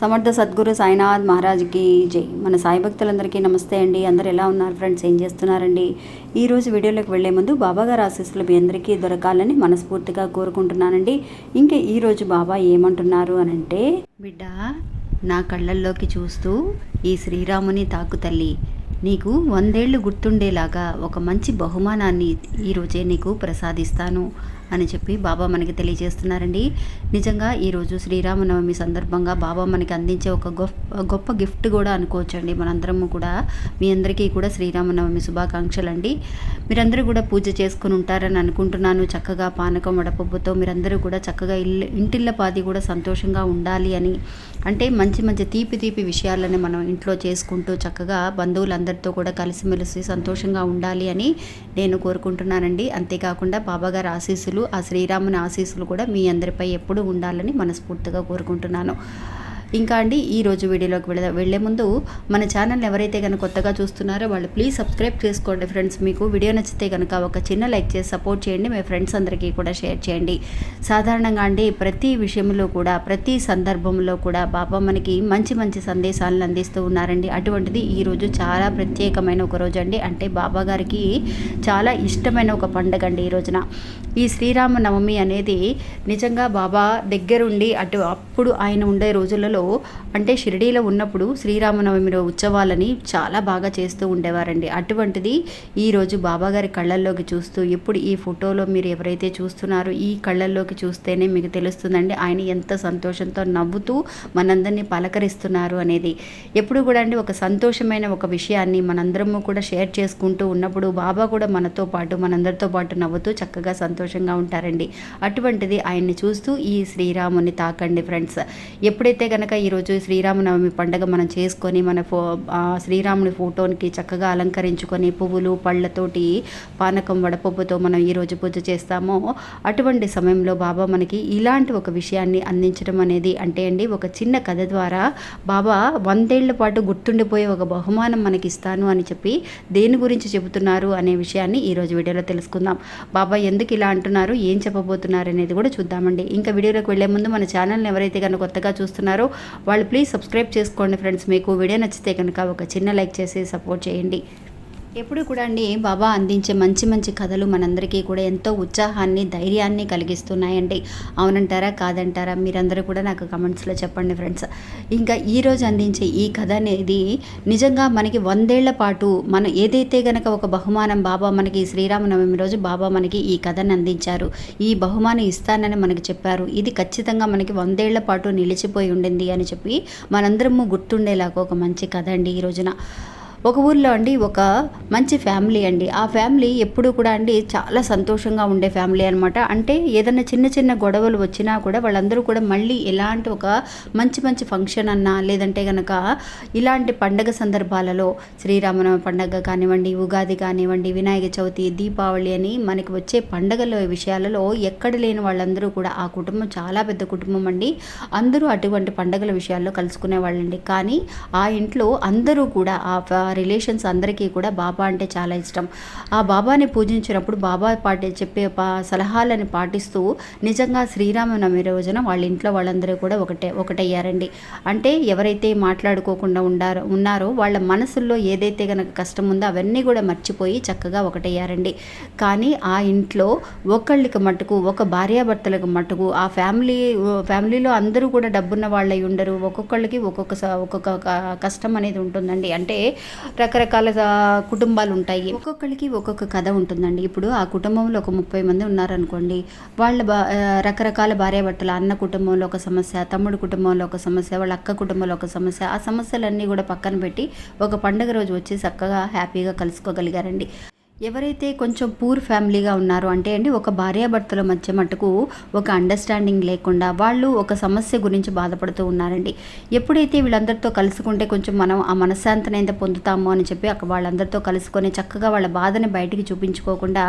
సమర్థ సద్గురు సాయినాథ్ మహారాజ్కి జై. మన సాయి భక్తులందరికీ నమస్తే అండి. అందరు ఎలా ఉన్నారు ఫ్రెండ్స్? ఏం చేస్తున్నారండి? ఈరోజు వీడియోలోకి వెళ్ళే ముందు బాబా గారి ఆశీస్సులు మీ అందరికీ దొరకాలని మనస్ఫూర్తిగా కోరుకుంటున్నానండి. ఇంకా ఈరోజు బాబా ఏమంటున్నారు అని అంటే బిడ్డ నా కళ్ళల్లోకి చూస్తూ ఈ శ్రీరాముని తాకు తల్లి. నీకు వందేళ్ళు గుర్తుండేలాగా ఒక మంచి బహుమానాన్ని ఈరోజే నీకు ప్రసాదిస్తాను. అని చెప్పి బాబా మనకి తెలియజేస్తున్నారండి. నిజంగా ఈరోజు శ్రీరామనవమి సందర్భంగా బాబా మనకి అందించే ఒక గొప్ప గొప్ప గిఫ్ట్ కూడా అనుకోవచ్చండి. మనందరము కూడా మీ అందరికీ కూడా శ్రీరామనవమి శుభాకాంక్షలు అండి మీరందరూ కూడా పూజ చేసుకుని ఉంటారని అనుకుంటున్నాను. చక్కగా పానకం వడపప్పుతో మీరందరూ కూడా చక్కగా ఇల్లు ఇంటిళ్ళ పాది కూడా సంతోషంగా ఉండాలి అని. అంటే మంచి మంచి తీపి తీపి విషయాలని మనం ఇంట్లో చేసుకుంటూ చక్కగా బంధువులందరితో కూడా కలిసిమెలిసి సంతోషంగా ఉండాలి అని నేను కోరుకుంటున్నానండి. అంతేకాకుండా బాబాగారి ఆశీస్సులు ఆ శ్రీరాముని ఆశీస్సులు కూడా మీ అందరిపై ఎప్పుడూ ఉండాలని మనస్ఫూర్తిగా కోరుకుంటున్నాను. ఇంకా అండి ఈ రోజు వీడియోలోకి వెళ్ళ వెళ్ళే ముందు మన ఛానల్ ఎవరైతే కనుక కొత్తగా చూస్తున్నారో వాళ్ళు ప్లీజ్ సబ్స్క్రైబ్ చేసుకోండి ఫ్రెండ్స్. మీకు వీడియో నచ్చితే కనుక ఒక చిన్న లైక్ చేసి సపోర్ట్ చేయండి. మీ ఫ్రెండ్స్ అందరికీ కూడా షేర్ చేయండి. సాధారణంగా అండి ప్రతి విషయంలో కూడా ప్రతి సందర్భంలో కూడా బాబా మనకి మంచి మంచి సందేశాలను అందిస్తూ ఉన్నారండి. అటువంటిది ఈరోజు చాలా ప్రత్యేకమైన ఒక రోజు అండి. అంటే బాబా గారికి చాలా ఇష్టమైన ఒక పండుగ అండి ఈ రోజున. ఈ శ్రీరామ నవమి అనేది నిజంగా బాబా దగ్గరుండి అటు అప్పుడు ఆయన ఉండే రోజులలో So. అంటే షిరిడీలో ఉన్నప్పుడు శ్రీరామనవమి ఉత్సవాలని చాలా బాగా చేస్తూ ఉండేవారండి. అటువంటిది ఈరోజు బాబాగారి కళ్ళల్లోకి చూస్తూ ఇప్పుడు ఈ ఫోటోలో మీరు ఎవరైతే చూస్తున్నారో ఈ కళ్ళల్లోకి చూస్తేనే మీకు తెలుస్తుందండి. ఆయన ఎంత సంతోషంతో నవ్వుతూ మనందరినీ పలకరిస్తున్నారు అనేది. ఎప్పుడు కూడా అండి ఒక సంతోషమైన ఒక విషయాన్ని మనందరము కూడా షేర్ చేసుకుంటూ ఉన్నప్పుడు బాబా కూడా మనతో పాటు మనందరితో పాటు నవ్వుతూ చక్కగా సంతోషంగా ఉంటారండి. అటువంటిది ఆయన్ని చూస్తూ ఈ శ్రీరాముని తాకండి ఫ్రెండ్స్. ఎప్పుడైతే కనుక ఈరోజు శ్రీరామనవమి పండగ మనం చేసుకొని మన ఫో శ్రీరాముని ఫోటోనికి చక్కగా అలంకరించుకొని పువ్వులు పళ్ళతోటి పానకం వడపప్పుతో మనం ఈరోజు పూజ చేస్తామో అటువంటి సమయంలో బాబా మనకి ఇలాంటి ఒక విషయాన్ని అందించడం అనేది అంటే అండి ఒక చిన్న కథ ద్వారా బాబా వందేళ్ళ పాటు గుర్తుండిపోయే ఒక బహుమానం మనకి ఇస్తాను అని చెప్పి దేని గురించి చెబుతున్నారు అనే విషయాన్ని ఈరోజు వీడియోలో తెలుసుకుందాం. బాబా ఎందుకు ఇలా అంటున్నారు ఏం చెప్పబోతున్నారు అనేది కూడా చూద్దామండి. ఇంకా వీడియోలోకి వెళ్ళే ముందు మన ఛానల్ని ఎవరైతే కనుక కొత్తగా చూస్తున్నారో వాళ్ళు ప్లీజ్ సబ్స్క్రైబ్ చేసుకోండి ఫ్రెండ్స్ మీకు వీడియో నచ్చితే కనుక ఒక చిన్న లైక్ చేసి సపోర్ట్ చేయండి. ఎప్పుడు కూడా అండి బాబా అందించే మంచి మంచి కథలు మనందరికీ కూడా ఎంతో ఉత్సాహాన్ని ధైర్యాన్ని కలిగిస్తున్నాయండి. అవునంటారా? కాదంటారా? మీరందరూ కూడా నాకు కమెంట్స్లో చెప్పండి ఫ్రెండ్స్. ఇంకా ఈరోజు అందించే ఈ కథ అనేది నిజంగా మనకి వందేళ్ళ పాటు మనం ఏదైతే గనక ఒక బహుమానం బాబా మనకి శ్రీరామనవమి రోజు బాబా మనకి ఈ కథను అందించారు. ఈ బహుమానం ఇస్తానని మనకి చెప్పారు. ఇది ఖచ్చితంగా మనకి వందేళ్ళ పాటు నిలిచిపోయి ఉండింది అని చెప్పి మనందరము గుర్తుండేలాగా ఒక మంచి కథ అండి ఈ రోజున. ఒక ఊర్లో అండి ఒక మంచి ఫ్యామిలీ అండి. ఆ ఫ్యామిలీ ఎప్పుడూ కూడా అండి చాలా సంతోషంగా ఉండే ఫ్యామిలీ అనమాట అంటే ఏదైనా చిన్న చిన్న గొడవలు వచ్చినా కూడా వాళ్ళందరూ కూడా మళ్ళీ ఎలాంటి ఒక మంచి మంచి ఫంక్షన్ అన్నా లేదంటే కనుక ఇలాంటి పండగ సందర్భాలలో శ్రీరామనవ పండగ కానివ్వండి ఉగాది కానివ్వండి వినాయక చవితి దీపావళి అని మనకి వచ్చే పండగల విషయాలలో ఎక్కడ లేని వాళ్ళందరూ కూడా ఆ కుటుంబం చాలా పెద్ద కుటుంబం అండి. అందరూ అటువంటి పండగల విషయాల్లో కలుసుకునే వాళ్ళండి. కానీ ఆ ఇంట్లో అందరూ కూడా ఆ రిలేషన్స్ అందరికీ కూడా బాబా అంటే చాలా ఇష్టం. ఆ బాబాని పూజించినప్పుడు బాబా పాటి చెప్పే పా సలహాలని పాటిస్తూ నిజంగా శ్రీరామనవమి రోజున వాళ్ళ ఇంట్లో వాళ్ళందరూ కూడా ఒకటే ఒకటయ్యారండి. అంటే ఎవరైతే మాట్లాడుకోకుండా ఉండారో ఉన్నారో వాళ్ళ మనసుల్లో ఏదైతే కనుక కష్టం ఉందో అవన్నీ కూడా మర్చిపోయి చక్కగా ఒకటయ్యారండి. కానీ ఆ ఇంట్లో ఒకళ్ళకి మట్టుకు ఒక భార్యాభర్తలకు మట్టుకు ఆ ఫ్యామిలీ ఫ్యామిలీలో అందరూ కూడా డబ్బున్న వాళ్ళై ఉండరు. ఒక్కొక్కళ్ళకి ఒక్కొక్క ఒక్కొక్క కష్టం అనేది ఉంటుందండి. అంటే రకరకాల కుటుంబాలు ఉంటాయి. ఒక్కొక్కరికి ఒక్కొక్క కథ ఉంటుందండి. ఇప్పుడు ఆ కుటుంబంలో ఒక ముప్పై మంది ఉన్నారనుకోండి వాళ్ళ బా రకరకాల భార్యాభర్తలు అన్న కుటుంబంలో ఒక సమస్య తమ్ముడు కుటుంబంలో ఒక సమస్య వాళ్ళ అక్క కుటుంబంలో ఒక సమస్య ఆ సమస్యలన్నీ కూడా పక్కన పెట్టి ఒక పండుగ రోజు వచ్చి చక్కగా హ్యాపీగా కలుసుకోగలిగారండి. ఎవరైతే కొంచెం పూర్ ఫ్యామిలీగా ఉన్నారో అంటే అండి ఒక భార్యాభర్తల మధ్య మటుకు ఒక అండర్స్టాండింగ్ లేకుండా వాళ్ళు ఒక సమస్య గురించి బాధపడుతూ ఉన్నారండి. ఎప్పుడైతే వీళ్ళందరితో కలుసుకుంటే కొంచెం మనం ఆ మనశ్శాంతిని పొందుతాము పొందుతామో అని చెప్పి అక్కడ వాళ్ళందరితో కలుసుకొని చక్కగా వాళ్ళ బాధని బయటికి చూపించుకోకుండా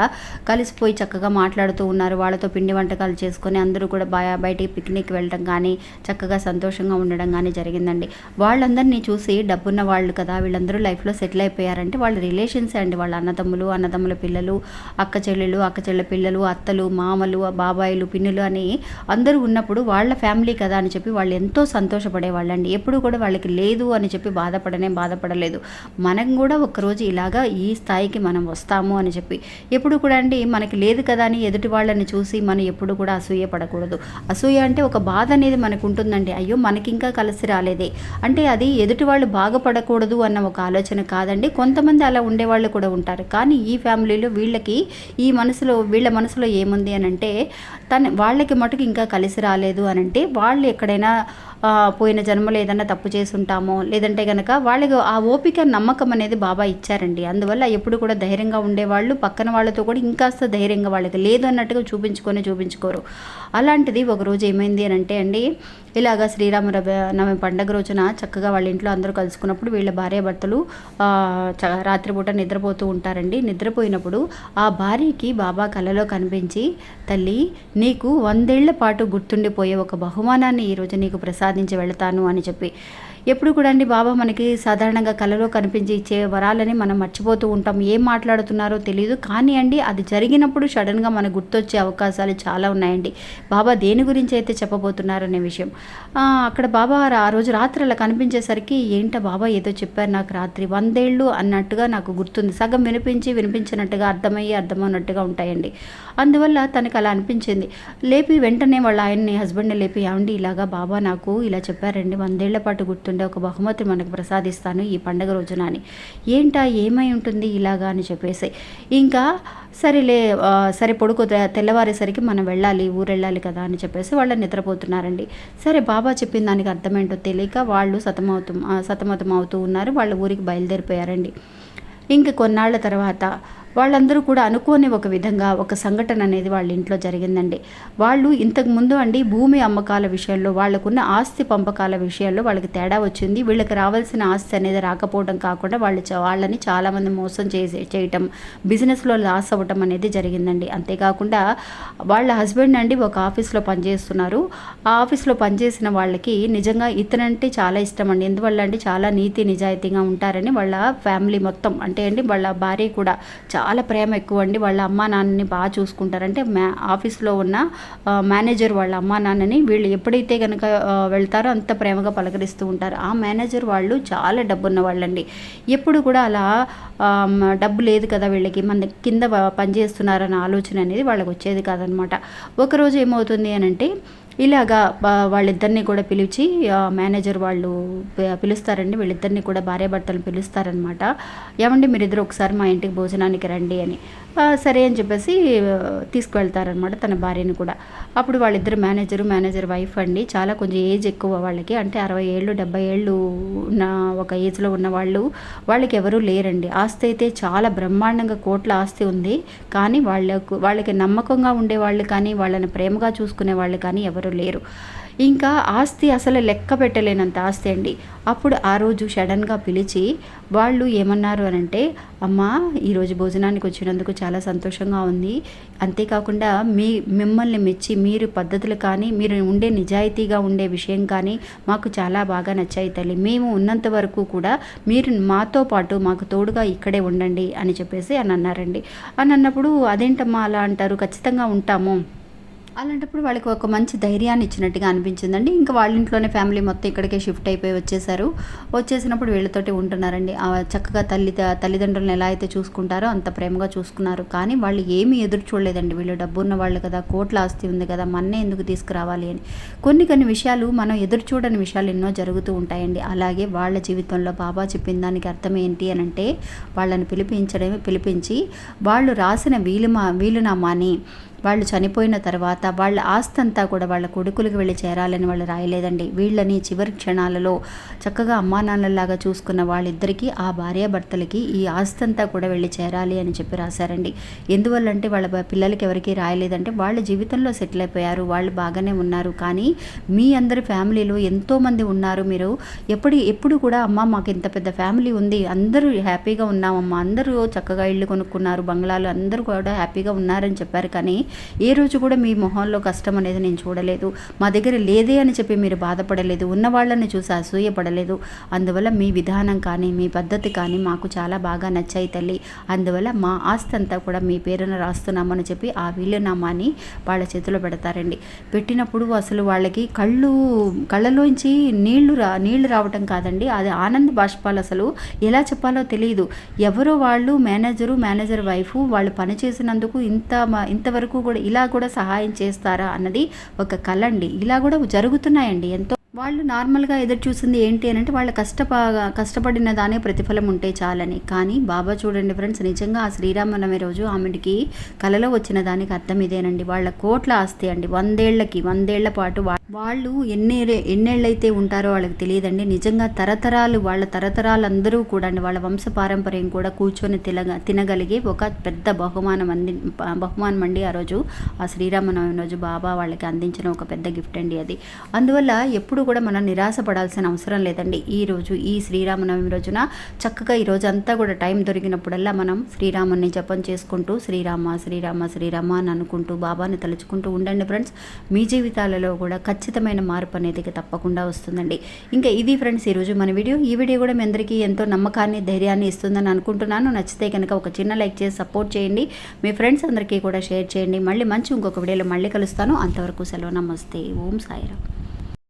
కలిసిపోయి చక్కగా మాట్లాడుతూ ఉన్నారు. వాళ్ళతో పిండి వంటకాలు చేసుకొని అందరూ కూడా బయ బయటికి పిక్నిక్ వెళ్ళడం కానీ చక్కగా సంతోషంగా ఉండడం కానీ జరిగిందండి. వాళ్ళందరినీ చూసి డబ్బున్న వాళ్ళు కదా వీళ్ళందరూ లైఫ్లో సెటిల్ అయిపోయారంటే వాళ్ళ రిలేషన్స్ అండి? వాళ్ళ అన్నదమ్ములు అన్నదమ్ముల పిల్లలు అక్క చెల్లెలు అక్క చెల్లె పిల్లలు అత్తలు మామలు బాబాయిలు పిన్నులు అని అందరూ ఉన్నప్పుడు వాళ్ళ ఫ్యామిలీ కదా అని చెప్పి వాళ్ళు ఎంతో సంతోషపడేవాళ్ళండి. ఎప్పుడు కూడా వాళ్ళకి లేదు అని చెప్పి బాధపడనే బాధపడలేదు. మనం కూడా ఒకరోజు ఇలాగా ఈ స్థాయికి మనం వస్తాము అని చెప్పి. ఎప్పుడు కూడా అండి మనకి లేదు కదా అని ఎదుటి వాళ్ళని చూసి మనం ఎప్పుడు కూడా అసూయ పడకూడదు. అసూయ అంటే ఒక బాధ అనేది మనకు ఉంటుందండి. అయ్యో మనకి ఇంకా కలిసి రాలేదే. అంటే అది ఎదుటి వాళ్ళు బాగుపడకూడదు అన్న ఒక ఆలోచన కాదండి. కొంతమంది అలా ఉండేవాళ్ళు కూడా ఉంటారు. కానీ ఈ ఈ ఫ్యామిలీలో వీళ్ళకి ఈ మనసులో వీళ్ళ మనసులో ఏముంది అని అంటే తన వాళ్ళకి మటుకు ఇంకా కలిసి రాలేదు అని అంటే వాళ్ళు ఎక్కడైనా పోయిన జన్మలో ఏదైనా తప్పు చేసి ఉంటామో లేదంటే కనుక వాళ్ళకి ఆ ఓపిక నమ్మకం అనేది బాబా ఇచ్చారండి. అందువల్ల ఎప్పుడు కూడా ధైర్యంగా ఉండేవాళ్ళు పక్కన వాళ్ళతో కూడా ఇంకాస్త ధైర్యంగా వాళ్ళకి లేదు అన్నట్టుగా చూపించుకొని చూపించుకోరు. అలాంటిది ఒకరోజు ఏమైంది అని అంటే అండి ఇలాగా శ్రీరామ నవమి పండగ రోజున చక్కగా వాళ్ళ ఇంట్లో అందరూ కలుసుకున్నప్పుడు వీళ్ళ భార్యాభర్తలు చ- రాత్రిపూట నిద్రపోతూ ఉంటారండి. నిద్రపోయినప్పుడు ఆ భార్యకి బాబా కలలో కనిపించి తల్లి నీకు వందేళ్ళ పాటు గుర్తుండిపోయే ఒక బహుమానాన్ని ఈరోజు నీకు ప్రసాదించి వెళతాను అని చెప్పి ఎప్పుడు కూడా అండి బాబా మనకి సాధారణంగా కళలో కనిపించి ఇచ్చే వరాలని మనం మర్చిపోతూ ఉంటాం. ఏం మాట్లాడుతున్నారో తెలియదు కానీ అండి అది జరిగినప్పుడు సడన్గా మనకు గుర్తొచ్చే అవకాశాలు చాలా ఉన్నాయండి. బాబా దేని గురించి అయితే చెప్పబోతున్నారనే విషయం. అక్కడ బాబా ఆ రోజు రాత్రి అలా కనిపించేసరికి ఏంట బాబా ఏదో చెప్పారు నాకు రాత్రి వందేళ్ళు అన్నట్టుగా నాకు గుర్తుంది. సగం వినిపించి వినిపించినట్టుగా అర్థమయ్యి అర్థమైనట్టుగా ఉంటాయండి. అందువల్ల తనకు అలా అనిపించింది. లేపి వెంటనే వాళ్ళ ఆయన్ని హస్బెండ్ని లేపి ఏమండి ఇలాగా బాబా నాకు ఇలా చెప్పారండి వందేళ్ళ పాటు గుర్తు ఉంటుండే ఒక బహుమతి మనకు ప్రసాదిస్తాను ఈ పండగ రోజున అని. ఏంటా? ఏమై ఉంటుంది ఇలాగా అని చెప్పేసి. ఇంకా సరేలే సరే పొడుకు తెల్లవారేసరికి మనం వెళ్ళాలి ఊరు వెళ్ళాలి కదా అని చెప్పేసి వాళ్ళు నిద్రపోతున్నారండి. సరే బాబా చెప్పిన దానికి అర్థమేంటో తెలియక వాళ్ళు సతమవుతూ ఆ, సతమతం అవుతూ ఉన్నారు. వాళ్ళ ఊరికి బయలుదేరిపోయారండి. ఇంక కొన్నాళ్ళ తర్వాత వాళ్ళందరూ కూడా అనుకోని ఒక విధంగా ఒక సంఘటన అనేది వాళ్ళ ఇంట్లో జరిగిందండి. వాళ్ళు ఇంతకు ముందు అండి భూమి అమ్మకాల విషయంలో వాళ్ళకున్న ఆస్తి పంపకాల విషయాల్లో వాళ్ళకి తేడా వచ్చింది. వీళ్ళకి రావాల్సిన ఆస్తి అనేది రాకపోవడం కాకుండా వాళ్ళు వాళ్ళని చాలామంది మోసం చేసే చేయటం బిజినెస్లో లాస్ అవ్వటం అనేది జరిగిందండి. అంతేకాకుండా వాళ్ళ హస్బెండ్ అండి ఒక ఆఫీస్లో పనిచేస్తున్నారు. ఆ ఆఫీస్లో పనిచేసిన వాళ్ళకి నిజంగా ఇతనంటే చాలా ఇష్టం అండి. ఎందువల్ల అంటే చాలా నీతి నిజాయితీగా ఉంటారని వాళ్ళ ఫ్యామిలీ మొత్తం అంటే అండి వాళ్ళ భార్య కూడా చాలా ప్రేమ ఎక్కువ అండి. వాళ్ళ అమ్మా నాన్నని బాగా చూసుకుంటారంటే మ్యా ఆఫీస్లో ఉన్న మేనేజర్ వాళ్ళ అమ్మా నాన్నని వీళ్ళు ఎప్పుడైతే కనుక వెళ్తారో అంత ప్రేమగా పలకరిస్తూ ఉంటారు. ఆ మేనేజర్ వాళ్ళు చాలా డబ్బున్న వాళ్ళండి. ఎప్పుడు కూడా అలా డబ్బు లేదు కదా వీళ్ళకి మన కింద పనిచేస్తున్నారన్న ఆలోచన అనేది వాళ్ళకి వచ్చేది కాదనమాట. ఒకరోజు ఏమవుతుంది అని అంటే ఇలాగా వాళ్ళిద్దరిని కూడా పిలిచి మేనేజర్ వాళ్ళు పిలుస్తారండి. వీళ్ళిద్దరిని కూడా భార్యాభర్తలు పిలుస్తారనమాట ఏమండి మీరిద్దరు ఒకసారి మా ఇంటికి భోజనానికి రండి అని. సరే అని చెప్పేసి తీసుకువెళ్తారనమాట తన భార్యని కూడా. అప్పుడు వాళ్ళిద్దరు మేనేజరు మేనేజర్ వైఫ్ అండి. చాలా కొంచెం ఏజ్ ఎక్కువ వాళ్ళకి. అంటే అరవై ఏళ్ళు డెబ్బై ఏళ్ళు ఉన్న ఒక ఏజ్లో ఉన్న వాళ్ళు వాళ్ళకి ఎవరూ లేరండి. ఆస్తి అయితే చాలా బ్రహ్మాండంగా కోట్ల ఆస్తి ఉంది. కానీ వాళ్ళకు వాళ్ళకి నమ్మకంగా ఉండేవాళ్ళు కానీ వాళ్ళని ప్రేమగా చూసుకునే వాళ్ళు కానీ ఎవరూ లేరు. ఇంకా ఆస్తి అసలు లెక్క పెట్టలేనంత ఆస్తి అండి. అప్పుడు ఆ రోజు సడన్గా పిలిచి వాళ్ళు ఏమన్నారు అని అంటే అమ్మ ఈరోజు భోజనానికి వచ్చినందుకు చాలా సంతోషంగా ఉంది. అంతేకాకుండా మీ మిమ్మల్ని మెచ్చి మీరు పద్ధతులు కానీ మీరు ఉండే నిజాయితీగా ఉండే విషయం కానీ మాకు చాలా బాగా నచ్చాయి తల్లి. మేము ఉన్నంత వరకు కూడా మీరు మాతో పాటు మాకు తోడుగా ఇక్కడే ఉండండి అని చెప్పేసి అని అన్నారండి. అని అన్నప్పుడు అదేంటమ్మా అలా అంటారు? ఖచ్చితంగా ఉంటాము. అలాంటప్పుడు వాళ్ళకి ఒక మంచి ధైర్యాన్ని ఇచ్చినట్టుగా అనిపించిందండి. ఇంకా వాళ్ళ ఇంట్లోనే ఫ్యామిలీ మొత్తం ఇక్కడికే షిఫ్ట్ అయిపోయి వచ్చేసారు. వచ్చేసినప్పుడు వీళ్ళతోటి ఉంటున్నారండి. ఆ చక్కగా తల్లి తల్లిదండ్రులను ఎలా అయితే చూసుకుంటారో అంత ప్రేమగా చూసుకున్నారు. కానీ వాళ్ళు ఏమీ ఎదురు చూడలేదండి. వీళ్ళు డబ్బున్న వాళ్ళు కదా కోట్ల ఆస్తి ఉంది కదా మన్నే ఎందుకు తీసుకురావాలి అని. కొన్ని కొన్ని విషయాలు మనం ఎదురు చూడని విషయాలు ఎన్నో జరుగుతూ ఉంటాయండి. అలాగే వాళ్ళ జీవితంలో బాబా చెప్పిన దానికి అర్థం ఏంటి అని అంటే వాళ్ళని పిలిపించడమే పిలిపించి వాళ్ళు రాసిన వీలుమా వీలునామాని వాళ్ళు చనిపోయిన తర్వాత వాళ్ళ ఆస్తి అంతా కూడా వాళ్ళ కొడుకులకు వెళ్ళి చేరాలని వాళ్ళు రాయలేదండి. వీళ్ళని చివరి క్షణాలలో చక్కగా అమ్మా నాన్నలాగా చూసుకున్న వాళ్ళిద్దరికీ ఆ భార్యాభర్తలకి ఈ ఆస్తి అంతా కూడా వెళ్ళి చేరాలి అని చెప్పి రాశారండి. ఎందువల్లంటే వాళ్ళ పిల్లలకి ఎవరికీ రాయలేదంటే వాళ్ళ జీవితంలో సెటిల్ అయిపోయారు. వాళ్ళు బాగానే ఉన్నారు. కానీ మీ అందరి ఫ్యామిలీలో ఎంతోమంది ఉన్నారు మీరు. ఎప్పుడు ఎప్పుడు కూడా అమ్మ మాకు ఇంత పెద్ద ఫ్యామిలీ ఉంది. అందరూ హ్యాపీగా ఉన్నామమ్మా. అందరూ చక్కగా ఇల్లు కొనుక్కున్నారు. బంగ్లాలు అందరూ కూడా హ్యాపీగా ఉన్నారని చెప్పారు. కానీ ఏ రోజు కూడా మీ మొహంలో కష్టం అనేది నేను చూడలేదు. మా దగ్గర లేదే అని చెప్పి మీరు బాధపడలేదు. ఉన్న వాళ్ళని చూసి అసూయపడలేదు. అందువల్ల మీ విధానం కానీ మీ పద్ధతి కానీ మాకు చాలా బాగా నచ్చాయి తల్లి. అందువల్ల మా ఆస్తి అంతా కూడా మీ పేరున రాస్తున్నామని చెప్పి ఆ వీలునామాని వాళ్ళ చేతిలో పెడతారండి. పెట్టినప్పుడు అసలు వాళ్ళకి కళ్ళు కళ్ళలోంచి నీళ్ళు రా నీళ్ళు రావటం కాదండి. అది ఆనంద బాష్పాలు అసలు ఎలా చెప్పాలో తెలియదు ఎవరో వాళ్ళు మేనేజరు మేనేజర్ వైఫ్ వాళ్ళు పని చేసినందుకు ఇంత ఇంతవరకు కూడా ఇలా కూడా సహాయం చేస్తారా అన్నది ఒక కళ అండి ఇలా కూడా జరుగుతున్నాయండి ఎంతో. వాళ్ళు నార్మల్గా ఎదురు చూసింది ఏంటి అని అంటే వాళ్ళ కష్టప కష్టపడిన దానే ప్రతిఫలం ఉంటే చాలని. కానీ బాబా చూడండి ఫ్రెండ్స్ నిజంగా ఆ శ్రీరామనవమి రోజు ఆమెడికి కలలో వచ్చిన దానికి అర్థం ఇదేనండి. వాళ్ళ కోట్ల ఆస్తి అండి. వందేళ్ళకి వందేళ్ళ పాటు వా- వాళ్ళు ఎన్ని ఎన్నేళ్ళైతే ఉంటారో వాళ్ళకి తెలియదండి. నిజంగా తరతరాలు వాళ్ళ తరతరాలు అందరూ కూడా అండి వాళ్ళ వంశ పారంపర్యం కూడా కూర్చొని తినగ తినగలిగే ఒక పెద్ద బహుమానం అంది బహుమానం అండి ఆ రోజు. ఆ శ్రీరామనవమి రోజు బాబా వాళ్ళకి అందించిన ఒక పెద్ద గిఫ్ట్ అండి అది. అందువల్ల ఎప్పుడు కూడా మనం నిరాశపడాల్సిన అవసరం లేదండి. ఈ రోజు ఈ శ్రీరామనవమి రోజున చక్కగా ఈ రోజు అంతా కూడా టైం దొరికినప్పుడల్లా మనం శ్రీరాముని జపం చేసుకుంటూ శ్రీరామ శ్రీరామ శ్రీరామ అని అనుకుంటూ బాబాని తలుచుకుంటూ ఉండండి ఫ్రెండ్స్. మీ జీవితాలలో కూడా ఖచ్చితమైన మార్పు అనేది తప్పకుండా వస్తుందండి. ఇంకా ఇది ఫ్రెండ్స్ ఈరోజు మన వీడియో. ఈ వీడియో కూడా మీ అందరికీ ఎంతో నమ్మకాన్ని ధైర్యాన్ని ఇస్తుందని అనుకుంటున్నాను. నచ్చితే కనుక ఒక చిన్న లైక్ చేసి సపోర్ట్ చేయండి. మీ ఫ్రెండ్స్ అందరికీ కూడా షేర్ చేయండి. మళ్ళీ మంచి ఇంకొక వీడియోలో మళ్ళీ కలుస్తాను. అంతవరకు సెలవు. నమస్తే. ఓం సాయిరామ్.